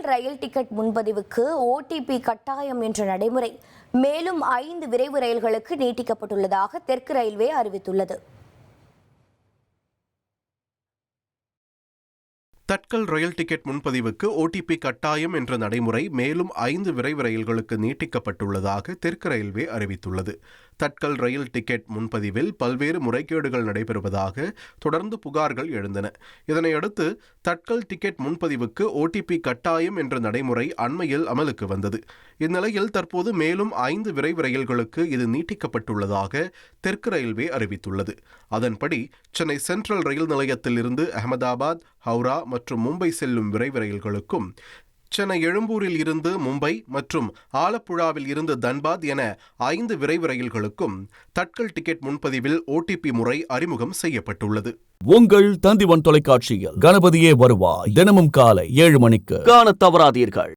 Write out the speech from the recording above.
Tatkal rail ticket முன்பதிவுக்கு OTP கட்டாயம் என்ற நடைமுறை மேலும் ஐந்து விரைவு ரயில்களுக்கு நீட்டிக்கப்பட்டுள்ளதாக தெற்கு ரயில்வே அறிவித்துள்ளது. தட்கல் ரயில் டிக்கெட் முன்பதிவுக்கு ஓடிபி கட்டாயம் என்ற நடைமுறை மேலும் ஐந்து விரைவு ரயில்களுக்கு நீட்டிக்கப்பட்டுள்ளதாக தெற்கு ரயில்வே அறிவித்துள்ளது. தட்கல் ரயில் டிக்கெட் முன்பதிவில் பல்வேறு முறைகேடுகள் நடைபெறுவதாக தொடர்ந்து புகார்கள் எழுந்தன. இதனையடுத்து தட்கல் டிக்கெட் முன்பதிவுக்கு ஓடிபி கட்டாயம் என்ற நடைமுறை அண்மையில் அமலுக்கு வந்தது. இந்நிலையில் தற்போது மேலும் ஐந்து விரைவு ரயில்களுக்கு இது நீட்டிக்கப்பட்டுள்ளதாக தெற்கு ரயில்வே அறிவித்துள்ளது. அதன்படி சென்னை சென்ட்ரல் ரயில் நிலையத்தில் இருந்து அகமதாபாத் ஹவுரா மற்றும் மும்பை செல்லும் விரைவு ரயில்களுக்கும் சென்னை எழும்பூரில் இருந்து மும்பை மற்றும் ஆலப்புழாவில் இருந்து தன்பாத் என ஐந்து விரைவு ரயில்களுக்கும் தட்கல் டிக்கெட் முன்பதிவில் ஓடிபி முறை அறிமுகம் செய்யப்பட்டுள்ளது. உங்கள் தந்திவன் தொலைக்காட்சியில் கணபதியே வருவாய். தினமும் காலை ஏழு மணிக்கு. காணத் தவறாதீர்கள்.